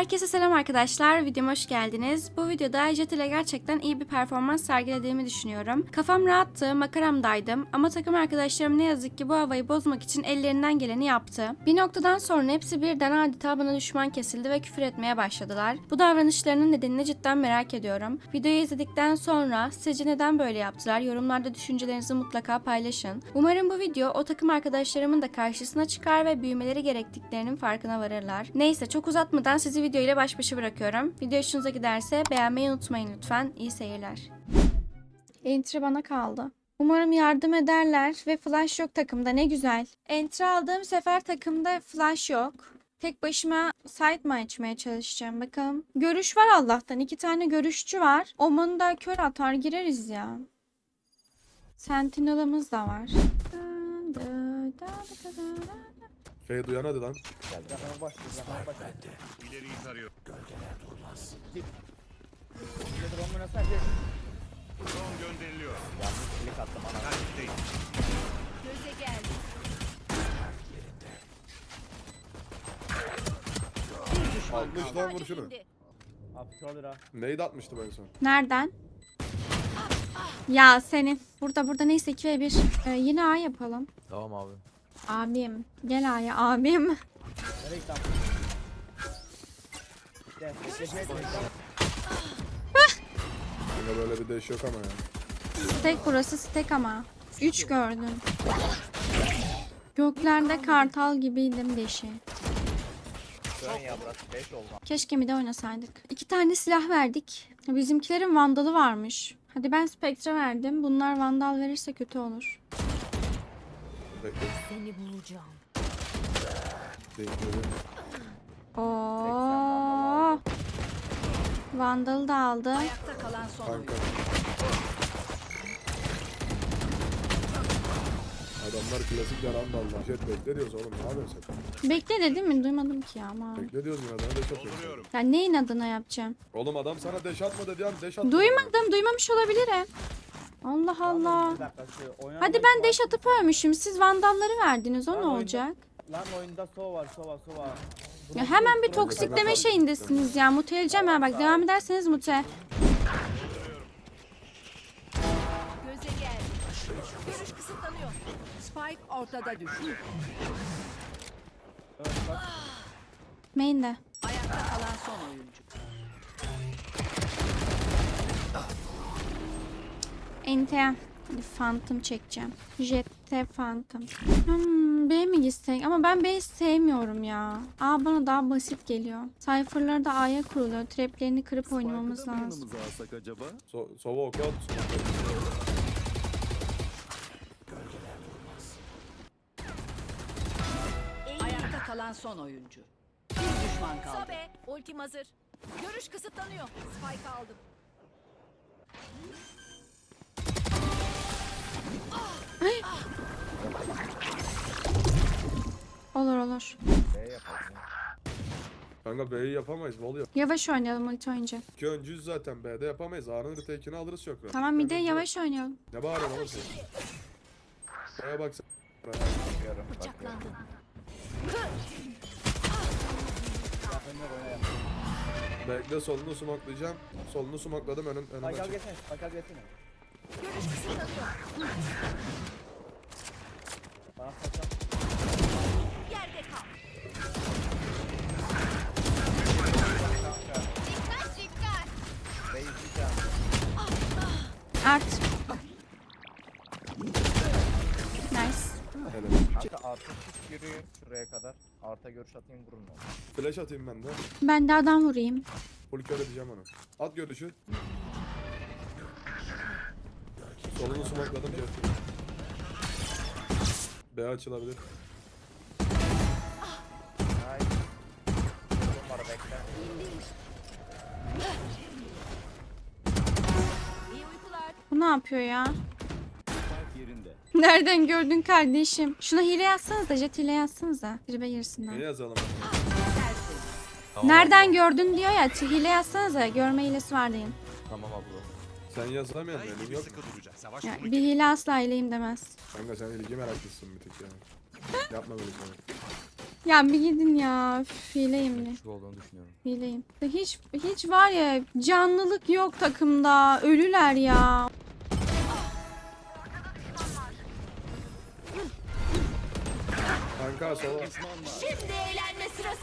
Herkese selam arkadaşlar. Videoma hoş geldiniz. Bu videoda Jet ile gerçekten iyi bir performans sergilediğimi düşünüyorum. Kafam rahattı, makaramdaydım ama takım arkadaşlarım ne yazık ki bu havayı bozmak için ellerinden geleni yaptı. Bir noktadan sonra hepsi birden adeta bana düşman kesildi ve küfür etmeye başladılar. Bu davranışlarının nedenini cidden merak ediyorum. Videoyu izledikten sonra sizce neden böyle yaptılar? Yorumlarda düşüncelerinizi mutlaka paylaşın. Umarım bu video o takım arkadaşlarımın da karşısına çıkar ve büyümeleri gerektiklerinin farkına varırlar. Neyse çok uzatmadan sizi video ile baş başa bırakıyorum. Video hoşunuza giderse beğenmeyi unutmayın lütfen. İyi seyirler. Entry bana kaldı. Umarım yardım ederler ve flash yok takımda ne güzel. Entry aldığım sefer takımda flash yok. Tek başıma site mi açmaya çalışacağım bakalım. Görüş var Allah'tan. iki tane görüşçü var. Oman'ı da kör atar gireriz ya. Sentinel'ımız da var. F'ye duyan hadi lan. Zaten baş, zaten baş. İleriyi tarıyor. Bir de drone oynasana bir. Drone gönderiliyor. Yanlış klik attım ana. Takipteyim. Almış lan vur şunu. Aptal lira. Neydi atmıştı en son? Nereden? Ya senin. Burada burada neyse 2 ve 1. Ee, yine A yapalım. Tamam abi. Abim. Gel A'ya abim. Yine böyle bir değiş yok ama ya. Stek burası stek ama. 3 gördüm. Göklerde kartal gibiydim deşi. Dön ya burası 5 oldu. Keşke mi de oynasaydık. İki tane silah verdik. Bizimkilerin vandalı varmış. Hadi ben Spectre verdim. Bunlar vandal verirse kötü olur. Bekle. Seni bulacağım. Bekle. Oo. Vandalı da aldı. Ayakta kalan son. Kanka. Adamlar klasik yaran da Allah. Jet bekle diyoruz oğlum. Ne yapıyorsun sen? Bekle dedim mi? Duymadım ki ama. Bekle diyoruz yine adama deş atıyorsun. Ya neyin adına yapacağım? Oğlum adam sana deş atma dedi yani deş atma. Duymadım. Duymamış olabilirim. Allah Allah. Bir dakika oynanan Hadi ben deş atıp ölmüşüm. Siz vandalları verdiniz. O ne Lan oyunda- olacak? Lan oyunda sova var sova sova. Ya hemen bir toksikleme de- şeyindesiniz ya. Muteleyeceğim ha bak. Devam ederseniz mute. Göze gel. Görüş kısıtlanıyor. Spike ortada düştü. Main'de. Ayakta kalan son oyuncu. Ente. Hadi Phantom çekeceğim. Jet'te Phantom. Hmm, B mi gitsek? Ama ben B'yi sevmiyorum ya. A bana daha basit geliyor. Cypher'ları da A'ya kuruluyor. Traplerini kırıp oynamamız lazım. alsak acaba? So sova at. Ayakta kalan son oyuncu. Bir düşman kaldı. Sabe, ultim hazır. Görüş kısıtlanıyor. Spike aldım. Olur olur. Yapalım. Kanka B'yi yapamayız. Vol yap. Yavaş oynayalım ulti oynayınca. İki öncüyüz zaten B'de yapamayız. A'nın retake'ini alırız çok rahat. Tamam bir de yavaş oynayalım. Ne bağırıyorsun sen? B'ye. Bakıyorum. Bakıyorum. Oyna yap. Bekle solunu smokelayacağım. Solunu smokladım önüm önüme Spike al çık. geçsene. Spike al geçsene. Görüş kısıtlanıyor. Bana saçma. Yerde kal. B yıkayacağım. Art. Nice. Kanka artı çık yürüyün şuraya kadar. Arta görüş atayım vurun onu. Flash atayım ben de. Ben de adam vurayım. Full kör edeceğim onu. At görüşü. Solunu smokladım Jet. B açılabilir. Var bekle. Bu ne yapıyor ya? Yerinde. Nereden gördün kardeşim? Şuna hile yazsanız da jet hile yazsanız da. Tribe girsinler. Ne yazalım? Nereden gördün diyor ya. Hile yazsanız da görme hilesi var deyin. Tamam abla. Sen yazamayan benim Belki yok. sıkı duracak. Savaş Ya, bunu bir hile asla hileyim demez. Kanka sen ilgi meraklısın bir tık yani. Yapma böyle şey. Ya bir gidin ya. Üf, Hileyim de. Şu olduğunu düşünüyorum. Hileyim. Hiç hiç var ya canlılık yok takımda. Ölüler ya. Kanka sola. Şimdi eğlenme sırası.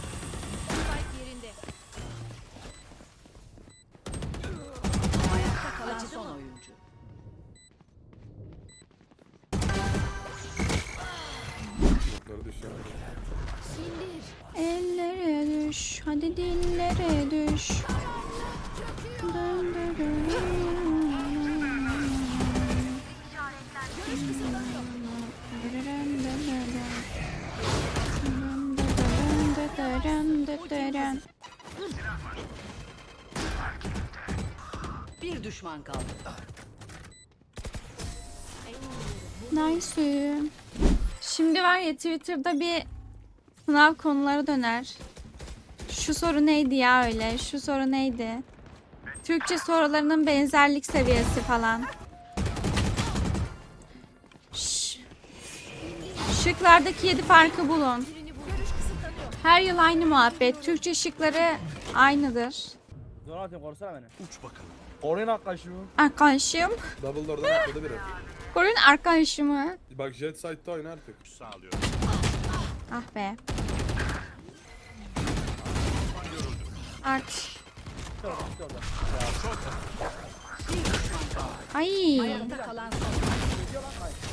Kalan son oyuncu. Düşüyor. Ellere düş. Hadi dillere düş. Dön, düşman kaldı. Nice. Şimdi var ya Twitter'da bir sınav konuları döner. Şu soru neydi ya öyle? Şu soru neydi? Türkçe sorularının benzerlik seviyesi falan. Şş. Şıklardaki 7 farkı bulun. Her yıl aynı muhabbet. Türkçe şıkları aynıdır. Zor atayım korusana beni. Uç bakalım. Orayın arkadaşım. Arkadaşım. Double door'dan atladı biri. Korun arkadaşımı. Bak jet side'da oyna artık. Sağlıyorum. Ah be. Art. Ay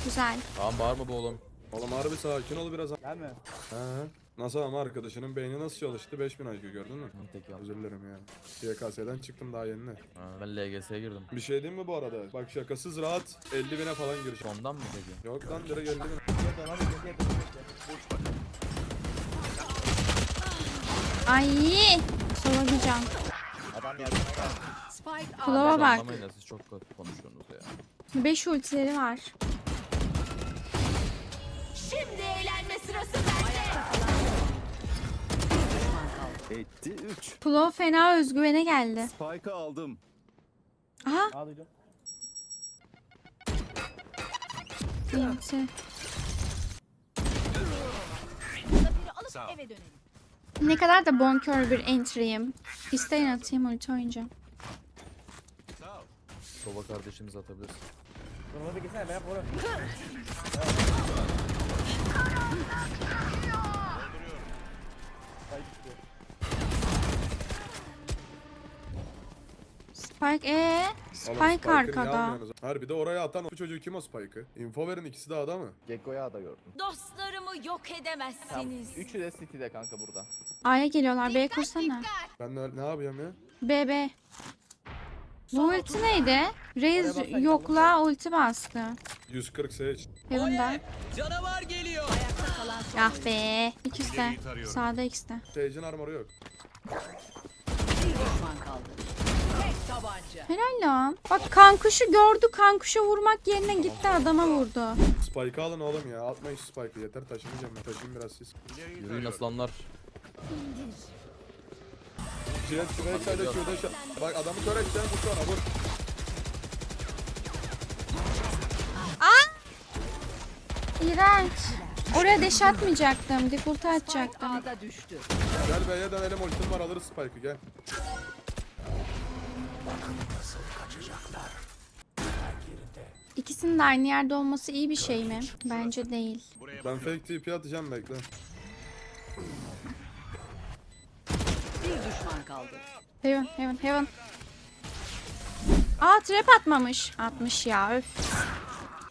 güzel. Tamam bağırma bu oğlum. Oğlum harbi sakin ol biraz. Gelme. He. Nasıl ama arkadaşının beyni nasıl çalıştı 5000 IQ gördün mü? Tek yap. Özür dilerim ya. YKS'den çıktım daha yeni. Ha, ben LGS'ye girdim. Bir şey diyeyim mi bu arada? Bak şakasız rahat 50 bine falan gireceğim. Ondan mı peki? Yok lan direkt 50 bin. Ay solamayacağım. Adam yardım bak. Anlamayın da siz çok kötü konuşuyorsunuz ya. 5 ultileri var. Şimdi eğlenme sırası Etti 3. Plo fena özgüvene geldi. Spike'ı aldım. Aha Aa duydum. iyimsi. Sağ ol. Eve dönelim. Ne kadar da bonkör bir entry'yim. İsteyin atayım ulti oynayacağım. Sağ ol. Sova kardeşimiz atabilirsin. Durma bir gitsene ben koru. Spike ee? Oğlum Spike Spike'ı niye arkada. almıyorsunuz? Harbi de oraya atan bu çocuğu kim o Spike'ı? Info verin ikisi de ada mı? Gekko'ya da gördüm. Dostlarımı yok Tamam. edemezsiniz. Üçü de City'de kanka burada. A'ya geliyorlar. B kursana. Ben ne, ne yapayım ya? B B. Bu ulti neydi? Reis yokla ulti bastı. 140 Sage. Heaven'da. Ayakta kalan son Ah be. İkisi de. Sağda ikisi de. Sage'in armoru yok. bir düşman kaldı. Helal lan. Bak kankuşu gördü. Kankuşa vurmak yerine gitti adama vurdu. Spike'ı alın oğlum ya. Atmayın şu Spike'ı yeter taşımayacağım ben. Taşıyın biraz siz. Yürüyün aslanlar. Jet şuraya çayda şurada şa- Bak adamı kör edeceğim bu sonra vur. İğrenç. Oraya deş atmayacaktım. Spike atacaktım. Düştü. Gel B'ye dönelim ultim var alırız Spike'ı gel. İkisinin de aynı yerde olması iyi bir şey mi? Bence değil. Ben fake TP atacağım bekle. Bir düşman kaldı. Heaven, heaven, heaven. Aa trap atmamış. Atmış ya öf.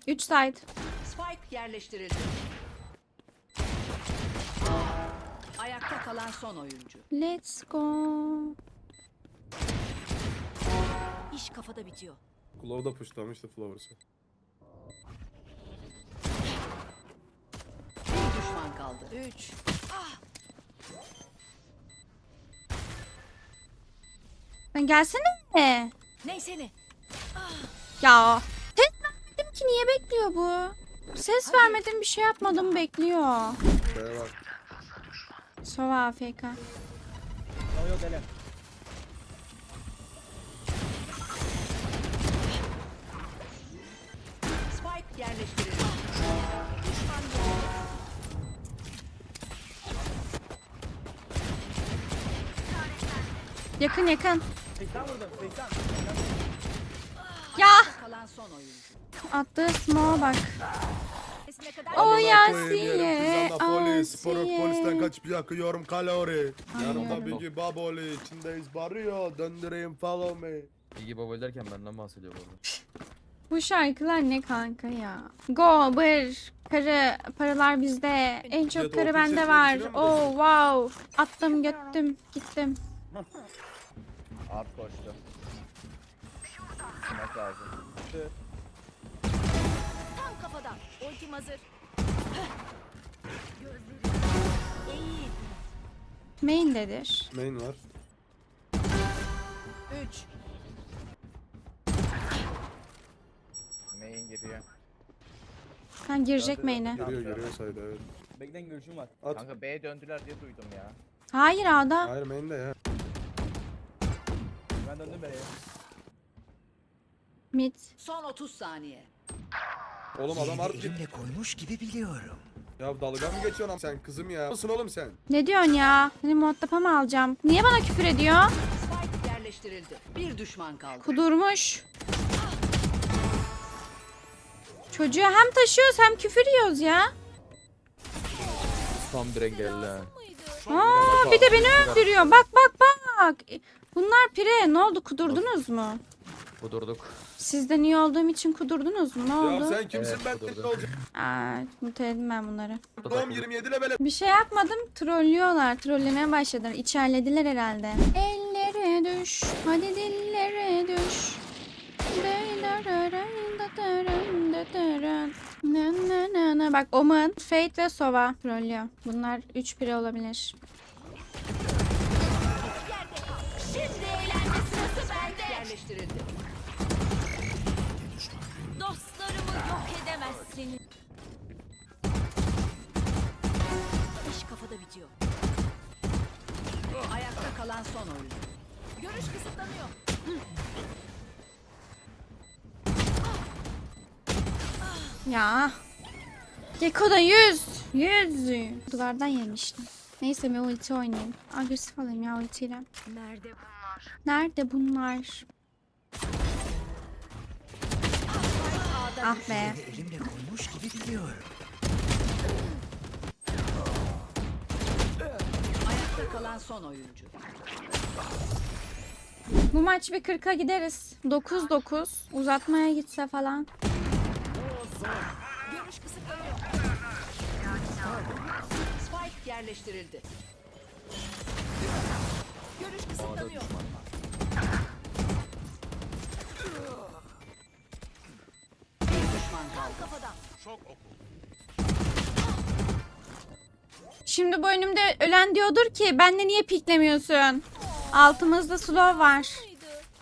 3 side. Spike yerleştirildi. Ayakta kalan son oyuncu. Let's go. İş kafada bitiyor. Claw da pushlamıştı Flowers'ı. Bir kaldı. Üç. Lan gelsene. Neyse ne? Ya. Ses vermedim ki niye bekliyor bu? Ses vermedim bir şey yapmadım bekliyor. B'ye bak. Sova AFK. Yo yo dele. Spike yerleştirildi. Yakın yakın. 80 vurdum 80. Ya Kalan son oyuncu. attığı smoke'a bak. O Yasiye, polis. Polis, polisten kaçıp yakıyorum kalori. Yanımda. Biggie Baboli. içindeyiz barıyor. Döndüreyim follow me. İyi baba derken benden bahsediyor bu arada. Bu şarkılar ne kanka ya? Go bir karı paralar bizde. En çok karı bende var. Oh wow. Attım göttüm gittim. Art koştu. Smack lazım. Tam kafadan. Ultim hazır. Main'dedir. Main var. 3. Main giriyor. Sen girecek main'e. Geliyor geliyor saydı evet. Bekleyin görüşüm var. At. Kanka B'ye döndüler diye duydum ya. Hayır A'da. Hayır main'de ya. Ben döndüm B'ye. Mid. Son 30 saniye. Oğlum adam harp elimle koymuş gibi biliyorum. Ya dalga mı geçiyorsun sen kızım ya? Nasılsın oğlum sen? Ne diyorsun ya? Seni muhatapa mı alacağım? Niye bana küfür ediyor? Spike yerleştirildi. Bir düşman kaldı. Kudurmuş. Çocuğu hem taşıyoruz hem küfür yiyoruz ya. Tam bir engelli. Aa, bir de beni öldürüyor. Bak bak bak. Bunlar pire. Ne oldu kudurdunuz mu? Kudurduk. Sizden iyi olduğum için kudurdunuz mu? Ne Ya oldu? sen kimsin Evet, ben kudurdu. ne olacak? Aa, muteledim ben bunları. Doğum 27 lebele. Bir şey yapmadım. Trollüyorlar. Trollemeye başladılar. İçerlediler herhalde. Ellere düş. Hadi dillere düş. Na na na na. Bak Omen, Fate ve Sova trollüyor. Bunlar 3 pire olabilir. Yerleştirildi. Dostlarımı yok edemezsin. İş kafada bitiyor. Ayakta kalan son oyuncu. Görüş kısıtlanıyor. Ya. Gekko'da 100. 100. Duvardan yemiştim. Neyse bir ulti oynayayım. Agresif alayım ya ultiyle. Nerede bunlar? Nerede bunlar? Ah be. Elimle koymuş gibi biliyorum. Ayakta kalan son oyuncu. Bu maç bir 40'a gideriz. 9-9. Uzatmaya gitse falan. Görüş kısıtlanıyor. Spike yerleştirildi. Görüş kısıtlanıyor. Bir düşman kaldı. Kafadan. Şimdi bu önümde ölen diyordur ki bende niye piklemiyorsun? Altımızda slow var.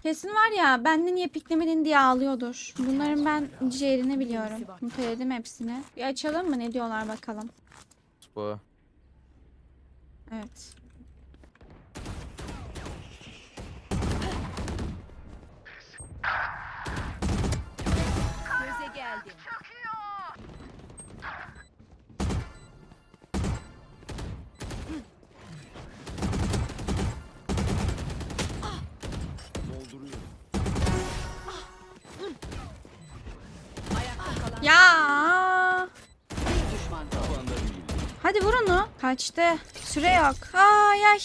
Kesin var ya bende niye piklemedin diye ağlıyordur. Bunların ben ciğerini biliyorum. Muteledim hepsini. Bir açalım mı ne diyorlar bakalım. Bu. Evet. Kaçtı. Süre yok. Ay ay.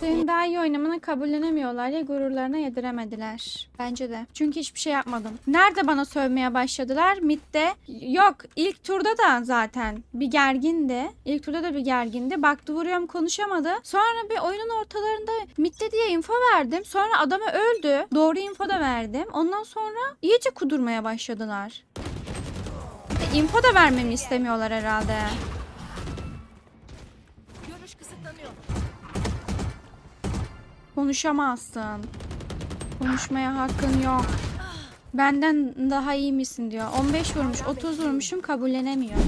Senin daha iyi oynamanı kabullenemiyorlar ya gururlarına yediremediler. Bence de. Çünkü hiçbir şey yapmadım. Nerede bana sövmeye başladılar? Mid'de. Yok. ilk turda da zaten bir gergindi. İlk turda da bir gergindi. Baktı vuruyorum konuşamadı. Sonra bir oyunun ortalarında midde diye info verdim. Sonra adamı öldü. Doğru info da verdim. Ondan sonra iyice kudurmaya başladılar. İnfo da vermemi istemiyorlar herhalde. Görüş kısıtlanıyor. Konuşamazsın. Konuşmaya hakkın yok. Benden daha iyi misin diyor. 15 vurmuş, 30 vurmuşum kabullenemiyor.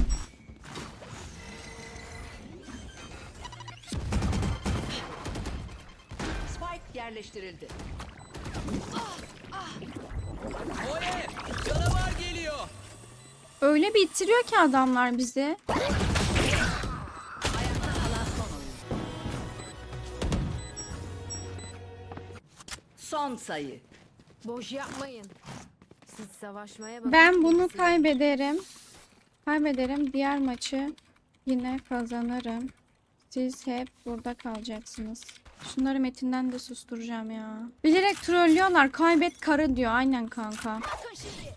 Spike yerleştirildi. Öyle bir ittiriyor ki adamlar bizi. Son sayı. Boş yapmayın. Siz savaşmaya bakın. Ben bunu kaybederim. Kaybederim. Diğer maçı yine kazanırım. Siz hep burada kalacaksınız. Şunları metinden de susturacağım ya. Bilerek trollüyorlar. Kaybet karı diyor. Aynen kanka. Spike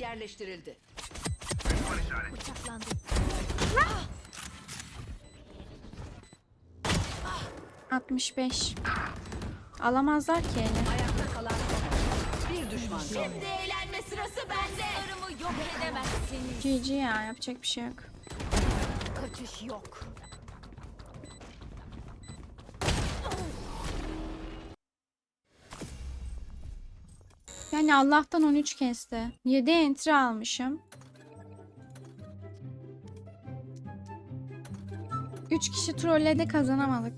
yerleştirildi. Bıçaklandı. 65. Alamazlar ki eli. Ayakta kalan son. Bir düşman kaldı. Şimdi eğlenme sırası bende. Sarımı yok edemezsiniz. GG ya. Yapacak bir şey yok. Kaçış yok. Yani Allah'tan 13 kesti. 7 entry almışım. 3 kişi trollede kazanamadık.